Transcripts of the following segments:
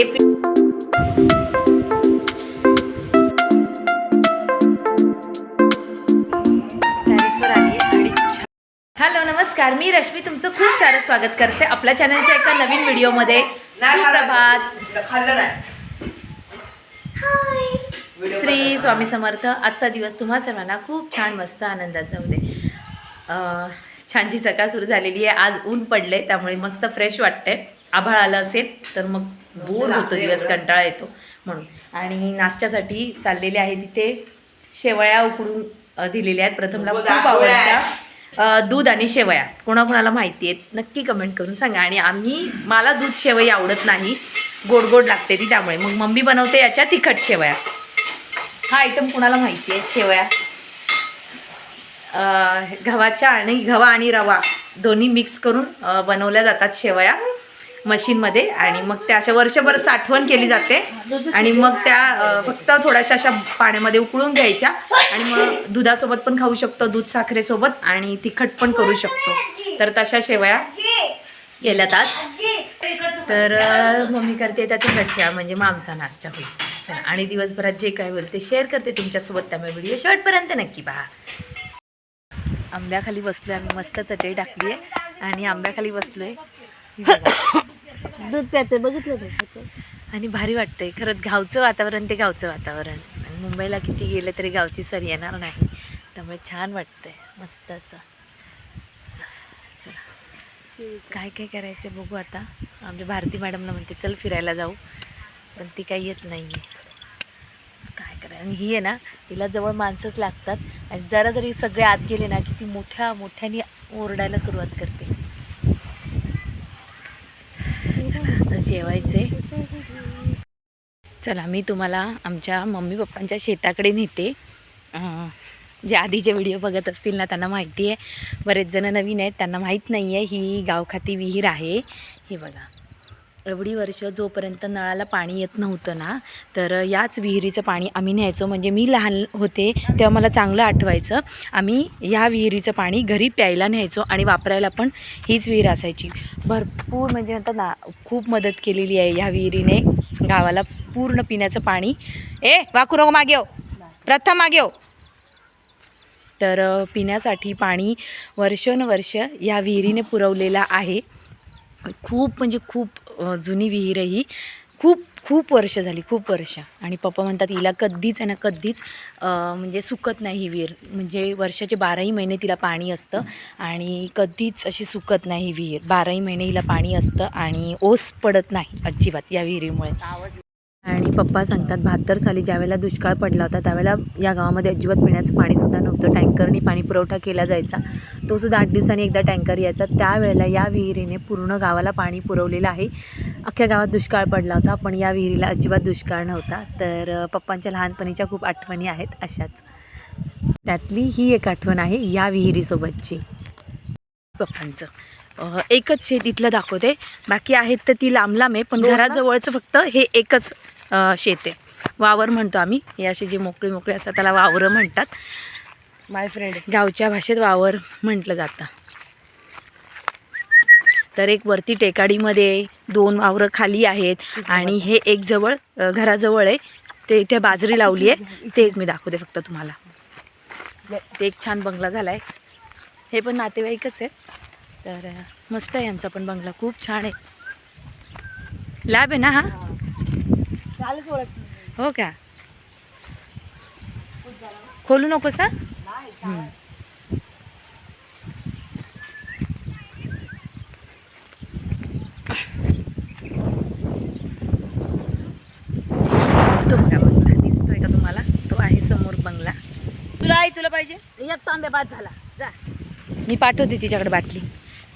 हे हॅलो नमस्कार. मी रश्मी तुमचं खूप सारं स्वागत करते आपल्या चॅनलच्या एका नवीन व्हिडिओमध्ये श्री स्वामी समर्थ आजचा दिवस तुम्हा सर्वांना खूप छान मस्त आनंदात जाऊ दे. अं, छानशी सकाळ सुरू झालेली आहे. आज ऊन पडले त्यामुळे मस्त फ्रेश वाटते आभाळ आलं असेल तर मग बोर होतो दिवस कंटाळा येतो म्हणून. आणि नाश्त्यासाठी चाललेले आहे तिथे शेवया उकडून दिलेल्या आहेत. प्रथमला खूप आवडत्या. दूध आणि शेवया. कोणाकोणाला माहिती आहेत नक्की कमेंट करून सांगा. आणि आम्ही मला दूध शेवई आवडत नाही. गोड गोड लागते ती त्यामुळे. मग मम्मी बनवते याच्या तिखट शेवया. हा आयटम कुणाला माहिती आहे? शेवया. गव्हाच्या आणि गव्हा आणि रवा दोन्ही मिक्स करून बनवल्या जातात शेवया. मशीनमध्ये आणि मग त्या अशा वर्षभर साठवण केली जाते. आणि मग त्या फक्त थोड्याशा अशा पाण्यामध्ये उकळून घ्यायच्या आणि मग दुधासोबत पण खाऊ शकतो दूध साखरेसोबत आणि तिखट पण करू शकतो. तर तशा शेवया केल्यात आज. तर मम्मी करते त्या तिखटच्या म्हणजे मग आमचा नाश्ता होईल. आणि दिवसभरात जे काय होईल ते शेअर करते तुमच्यासोबत. त्यामुळे व्हिडिओ शेवटपर्यंत नक्की पहा. आंब्याखाली बसलोय आम्ही मस्त चटई टाकली आहे आणि आंब्याखाली बसलोय. दूध प्याते बघितलं का? आणि भारी वाटतंय. खरंच गावचं वातावरण ते गावचं वातावरण. आणि मुंबईला किती गेलं तरी गावची सर येणार नाही. त्यामुळे छान वाटतंय. मस्त असं. काय काय करायचं बघू आता. आमच्या भारती मॅडमला म्हणते चल फिरायला जाऊ. पण ती काही येत नाही आहे काय करायला आणि ही आहे ना तिला जवळ माणसंच लागतात. आणि जरा जरी सगळे आत गेले ना की ती मोठ्या मोठ्याने ओरडायला सुरुवात करते. जेवायचे. चला मी तुम्हाला आमच्या मम्मी पप्पांच्या शेताकडे नेते. जे आधीचे व्हिडिओ बघत असतील ना त्यांना माहिती आहे. बरेच जण नवीन आहेत त्यांना माहीत नाही आहे ही गावखाती विहीर आहे. हे बघा. एवढी वर्ष जोपर्यंत नळाला पाणी येत नव्हतं ना तर याच विहिरीचं पाणी आम्ही न्यायचो. म्हणजे मी लहान होते तेव्हा मला चांगलं आठवायचं. आम्ही ह्या विहिरीचं पाणी घरी प्यायला न्यायचो आणि वापरायला पण हीच विहीर असायची. भरपूर म्हणजे म्हणतात ना खूप मदत केलेली आहे ह्या विहिरीने. गावाला पूर्ण पिण्याचं पाणी. ए वाकुरो मागेव मागे हो प्रथम मागे हो तर पिण्यासाठी पाणी वर्षानुवर्ष या विहिरीने पुरवलेलं आहे. खूप म्हणजे खूप जुनी विहीर आहे ही खूप खूप वर्ष झाली खूप वर्ष. आणि पप्पा म्हणतात हिला कधीच आहे ना कधीच म्हणजे सुकत नाही ही विहीर. म्हणजे वर्षाचे बाराही महिने तिला पाणी असतं आणि कधीच अशी सुकत नाही ही विहीर. बाराही महिने हिला पाणी असतं आणि ओस पडत नाही अजिबात या विहिरीमुळे. आणि पप्पा सांगतात बहात्तर साली ज्यावेळेला दुष्काळ पडला होता त्यावेळेला या गावामध्ये अजिबात पिण्याचं पाणीसुद्धा नव्हतं. टँकरनी पाणी पुरवठा केला जायचा. तो सुद्धा आठ दिवसांनी एकदा टँकर यायचा. त्यावेळेला या विहिरीने पूर्ण गावाला पाणी पुरवलेलं आहे. अख्ख्या गावात दुष्काळ पडला होता पण या विहिरीला अजिबात दुष्काळ नव्हता. तर पप्पांच्या लहानपणीच्या खूप आठवणी आहेत अशाच. त्यातली ही एक आठवण आहे या विहिरीसोबतची. पप्पांचं. एकच शेत इथलं दाखवते. बाकी आहेत तर ती लांब लांब आहे पण घराजवळचं फक्त हे एकच शेत आहे. वावर म्हणतो आम्ही. हे असे जे मोकळे मोकळे असतात त्याला वावरं म्हणतात. माय फ्रेंड गावच्या भाषेत वावर म्हटलं जातं. तर एक वरती टेकाडीमध्ये दोन वावरं खाली आहेत आणि हे एक जवळ घराजवळ आहे. ते इथे बाजरी लावली आहे. तेच मी दाखवते फक्त तुम्हाला. ते एक छान बंगला झाला आहे हे पण नातेवाईकच आहे. तर मस्त आहे यांचा पण बंगला. खूप छान आहे. लॅब आहे ना हा? चालच ओळख हो का? खोलू नकोस हम्म. तो बघा बंगला दिसतोय का तुम्हाला? तो आहे समोर बंगला. तुला आई तुला पाहिजे? एक तांब्या बाद झाला जा मी पाठवते तिच्याकडे बाटली.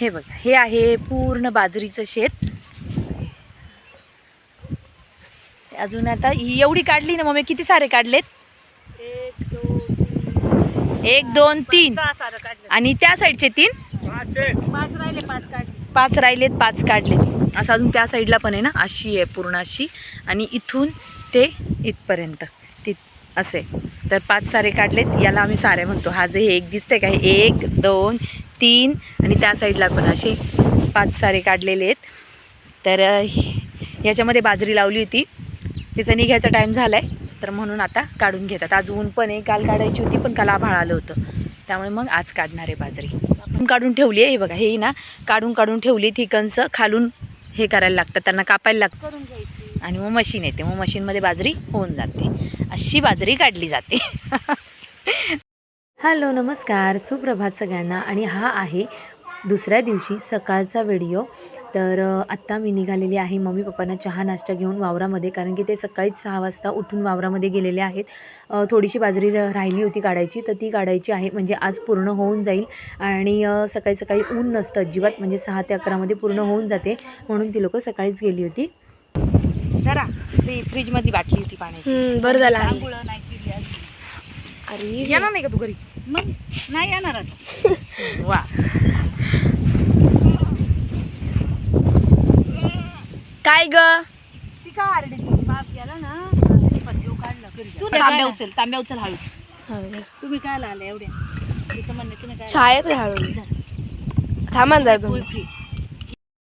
हे बघा हे आहे पूर्ण बाजरीचं शेत. अजून आता ही एवढी काढली ना मम्मी किती सारे काढलेत? एक दोन तीन. आणि त्या साईडचे तीन? पाच राहिले पाच काढले. पाच राहिलेत पाच काढलेत. असं अजून त्या साईडला पण आहे ना अशी आहे पूर्ण अशी. आणि इथून ते इथपर्यंत ती असे. तर पाच सारे काढलेत याला आम्ही सारे म्हणतो. हा जे हे एक दिसते का? हे एक दोन तीन आणि त्या साईडला पण असे पाच सारे काढलेले आहेत. तर अ, हे- याच्यामध्ये बाजरी लावली होती. तिचा निघायचा टाईम झाला आहे तर म्हणून आता काढून घेतात. आज ऊन पण आहे काल काढायची होती पण काल आभाळ आलं होतं. त्यामुळे मग आज काढणार आहे बाजरी. आपण काढून ठेवली आहे. हे बघा हे ना काढून काढून ठेवली ती कंस खालून हे करायला लागतात. त्यांना कापायला लागतं आणि मग मशीन येते. मग मशीनमध्ये बाजरी होऊन जाते. अशी बाजरी काढली जाते. हॅलो नमस्कार. सुप्रभात सगळ्यांना. आणि हा आहे दुसऱ्या दिवशी सकाळचा व्हिडिओ. तर आत्ता मी निघालेली आहे मम्मी पप्पांना चहा नाश्ता घेऊन वावरामध्ये कारण की ते सकाळीच सहा वाजता उठून वावरामध्ये गेलेले आहेत. थोडीशी बाजरी राहिली होती काढायची. तर ती काढायची आहे. म्हणजे आज पूर्ण होऊन जाईल. आणि सकाळी सकाळी ऊन नसतं. अजिबात म्हणजे सहा ते अकरामध्ये पूर्ण होऊन जाते. म्हणून ती लोक सकाळीच गेली होती. जरा ते फ्रीजमध्ये बाटली होती पाण्याची. बरं झालं. अरे. येणार नाही का तू घरी? मग नाही येणार आता. वा. काय ग? ती का आरडी? बाप गेला ना ती पत्ते काढला घरी जा. तांब्या उचल तांब्या उचल हळूच. तुम्ही काय आले एवढ्या? तिचं म्हणणं तुम्ही काय शाळेत हळू. थांबा ना जरा तुम्ही. कुल्फी.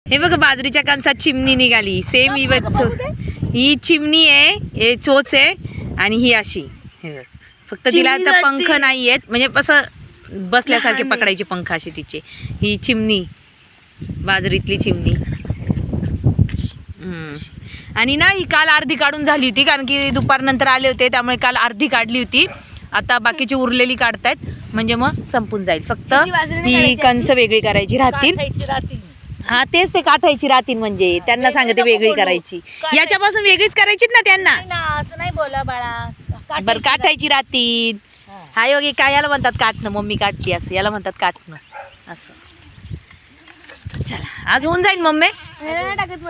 हे बघ बाजरीच्या कणसात चिमणी निघाली. सेम ही ही चिमणी आहे हे चोच आहे आणि ही अशी. हे बघ. फक्त तिला आता पंख. नाही आहेत म्हणजे असं बसल्यासारखे. पकडायचे पंख असे तिचे. ही चिमणी. बाजरीतली चिमणी. आणि ना ही काल अर्धी काढून झाली होती कारण की दुपारनंतर आले होते त्यामुळे काल अर्धी काढली होती. आता बाकीची उरलेली काढतायत. म्हणजे मग संपून जाईल. फक्त ही कंस वेगळी करायची राहतील. हा तेच ते काठायची राहतील म्हणजे. त्यांना सांगते वेगळी. करायची. याच्यापासून वेगळीच करायची ना त्यांना. असं नाही बोला बाळा. बरं काठायची राहतील हा. योगी काय याला म्हणतात काटणं मम्मी काटली असं याला म्हणतात काटणं असं. चला आज होऊन जाईल मम्मी. टाकत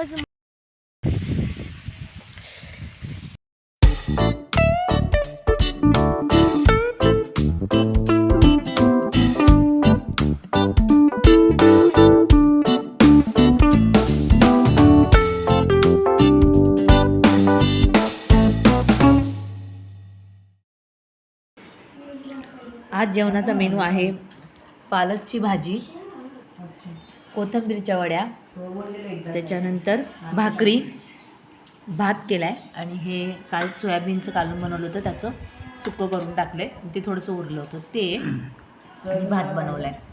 आज जेवणाचा मेनू आहे पालकची भाजी कोथिंबीरच्या वड्या त्याच्यानंतर भाकरी भात केला आहे आणि हे काल सोयाबीनचं कालून बनवलं होतं त्याचं सुक्कं करून टाकलं आहे ते थोडंसं उरलं होतं. ते आणि भात बनवला आहे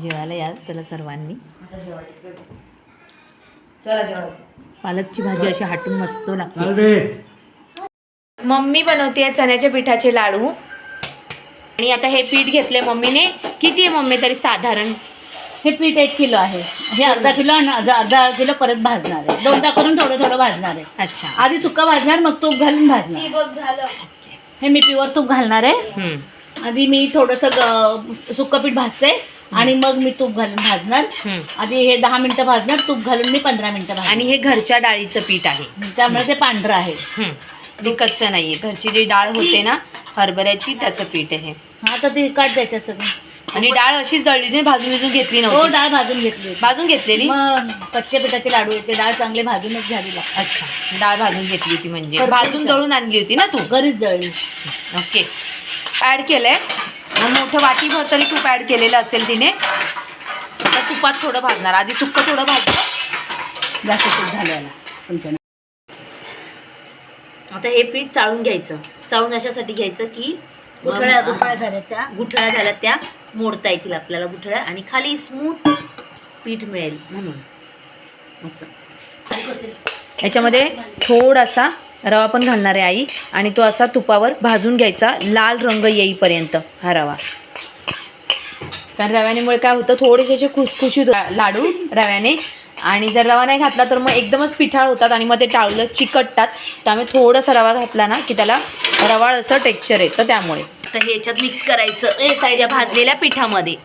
जेवायला या त्याला सर्वांनी. पालकची भाजी अशी हाटून मस्त लागते. मम्मी बनवते चण्याच्या पिठाचे लाडू. आणि आता हे पीठ घेतले मम्मीने. किती आहे मम्मी? तरी साधारण. हे पीठ एक किलो आहे. हे अर्धा किलो आणि अर्धा अर्धा किलो परत भाजणार आहे. दोनदा करून थोडं थोडं भाजणार आहे. अच्छा. आधी सुक्का भाजणार मग तूप घालून भाजणार. झालं. हे मी प्युअर तूप घालणार आहे. हम्म, आधी मी थोडंसं ग- सुक्कं पीठ भाजते आणि मग मी तूप घालून भाजणार. हम्म. आधी हे दहा मिनिटं भाजणार तूप घालून मी पंधरा मिनिटं भाजणार. आणि हे घरच्या डाळीचं पीठ आहे. त्यामुळे ते पांढरं आहे. हम्म, विकतचं नाहीये. घरची जी डाळ होते ना हरभऱ्याची त्याचं पीठ आहे. तर ते काट द्यायचं सगळं. आणि डाळ अशीच दळली नाही भाजून विजून घेतली हो नव्हती डाळ भाजून घेतली. भाजून घेतलेली मग कच्च्या पिठाचे लाडू आहेत ते डाळ चांगले भाजूनच घ्यावी लागतात. अच्छा. डाळ भाजून घेतली होती म्हणजे. भाजून दळून आणली होती ना तू? घरीच दळली. ओके. ॲड केलं आहे मोठं वाटीभर तरी तूप ॲड केलेलं असेल तिने. आता तुपात थोडं भाजणार. आधी सुक्कं थोडं भाजलं. जास्त तूप झालेला तुमच्या आता हे पीठ चाळून घ्यायचं. चाळून अशासाठी घ्यायचं की गुठळ्या गुठळ्या झाल्या त्या. गुठळ्या झाल्या त्या मोडता येतील आपल्याला गुठळ्या आणि खाली स्मूथ पीठ मिळेल म्हणून. असं. याच्यामध्ये थोडासा रवा पण घालणार आहे आई आणि तो असा तुपावर भाजून घ्यायचा लाल रंग येईपर्यंत हा रवा. कारण रव्यानेमुळे काय होतं थोडेसे असे खुसखुशीत लाडू रव्याने आणि जर रवा नाही घातला तर मग एकदमच पिठाळ होतात आणि मग ते टाळलं चिकटतात. त्यामुळे थोडासा रवा घातला ना की त्याला रवाळ असं टेक्स्चर येतं त्यामुळे. तर हे याच्यात मिक्स करायचं. ए त्या भाजलेल्या पिठामध्ये.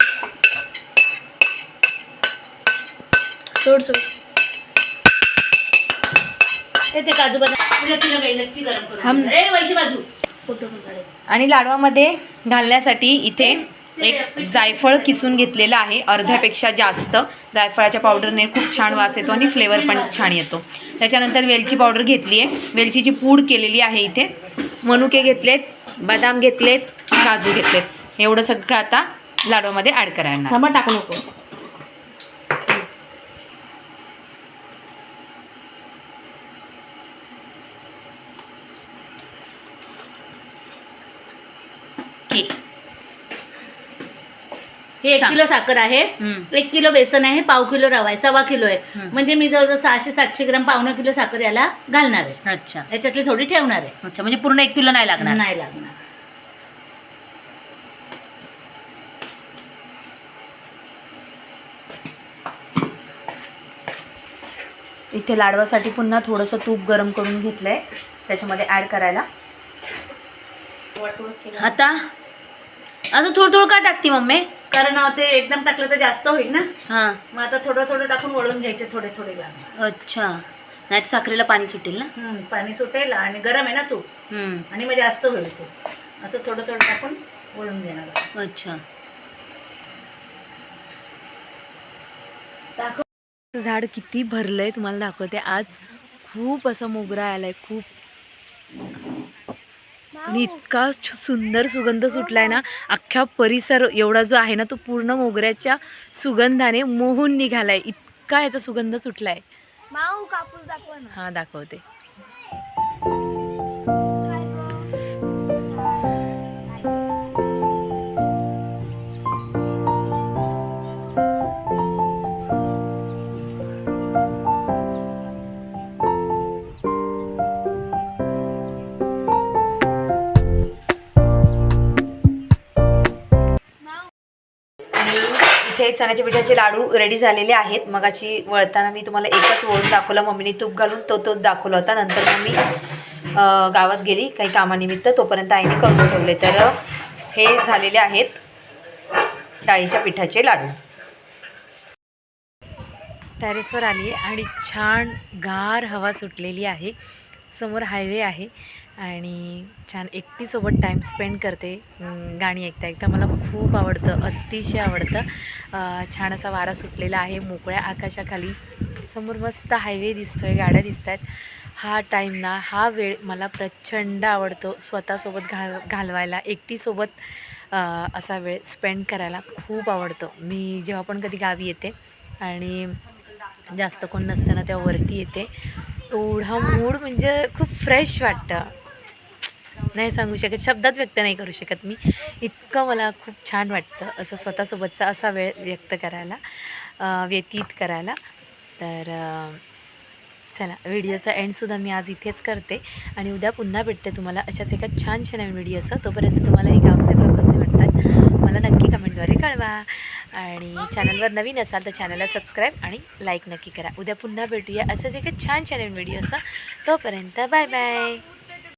सोड सोड. ते ते काजू बदाम. आणि लाडवामध्ये घालण्यासाठी इथे एक जायफळ किसून घेतलेलं आहे. अर्ध्यापेक्षा जास्त. जायफळाच्या पावडरने खूप छान वास येतो आणि फ्लेवर पण छान येतो. त्याच्यानंतर वेलची पावडर घेतली आहे. वेलचीची पूड केलेली आहे इथे मनुके घेतलेत बदाम घेतलेत काजू घेतलेत. एवढं सगळं आता लाडूमध्ये ॲड करायला मग टाकू नको. हे एक सांग. किलो साखर आहे. हम्म. एक किलो बेसन आहे पाव किलो रवा आहे सव्वा किलो आहे. हम्म. म्हणजे मी जवळजवळ सहाशे सातशे ग्राम पावणा किलो साखर याला घालणार आहे. अच्छा. याच्यातली थोडी ठेवणार आहे. अच्छा म्हणजे पूर्ण एक किलो नाही लागणार. नाही लागणार. इथे लाडवासाठी पुन्हा थोडंसं तूप गरम करून घेतलंय. त्याच्यामध्ये ऍड करायला. आता? असं थोडं थोडं का टाकते मम्मी? कारण ते एकदम टाकलं तर जास्त होईल ना? हां. मग आता थोडं थोडं टाकून वळून घ्यायचे थोडे थोडे अच्छा. नाही तर साखरेला पाणी सुटेल ना? हम्म, पाणी सुटेल आणि गरम आहे ना तूप हम्म. आणि मग जास्त होईल ते. असं थोडं थोडं टाकून वळून घेणार अच्छा. झाड किती भरलंय तुम्हाला दाखवते. आज खूप असा मोगरा आलाय खूप. आणि इतका सुंदर सुगंध सुटलाय ना अख्ख्या परिसर एवढा जो आहे ना तो पूर्ण मोगऱ्याच्या सुगंधाने मोहून निघालाय. इतका याचा सुगंध सुटलाय. माऊ कापूस दाखव ना. हा दाखवते. चण्याच्या पिठाचे लाडू रेडी झालेले आहेत. मगाची वळताना मी तुम्हाला एकच वळून दाखवला. मम्मीने तूप घालून तो तोच दाखवला होता. नंतर मग मी गावात गेली काही कामानिमित्त. तोपर्यंत आईने करून ठेवले. तर हे झालेले आहेत डाळीच्या पिठाचे लाडू. टॅरेसवर आली आणि छान गार हवा सुटलेली आहे. समोर हायवे आहे. आणि छान एकटीसोबत टाईम स्पेंड करते गाणी ऐकता ऐकता. मला खूप आवडतं अतिशय आवडतं. छान असा वारा सुटलेला आहे मोकळ्या आकाशाखाली. समोर मस्त हायवे दिसतो आहे गाड्या दिसत आहेत हा टाईम ना हा वेळ मला प्रचंड आवडतो स्वतःसोबत घाल घालवायला एकटीसोबत असा वेळ स्पेंड करायला खूप आवडतो. मी जेव्हा पण कधी गावी येते आणि जास्त कोण नसताना तेव्हा वरती येते एवढा मूड म्हणजे खूप फ्रेश वाटतं. नाही सांगू शकत शब्दात व्यक्त नाही करू शकत मी. इतकं मला खूप छान वाटतं असं स्वतःसोबतचा असा वेळ व्यक्त करायला व्यतीत करायला. तर चला व्हिडिओचा एंडसुद्धा मी आज इथेच करते आणि उद्या पुन्हा भेटते तुम्हाला अशाच एका छानशा नवीन व्हिडिओसह तोपर्यंत तुम्हाला हे गावचे ब्लॉग कसे वाटतात मला नक्की कमेंटद्वारे कळवा. आणि चॅनलवर नवीन असाल तर चॅनलला सबस्क्राईब आणि लाईक नक्की करा. उद्या पुन्हा भेटूया असंच एका छान छान व्हिडिओसह तोपर्यंत बाय बाय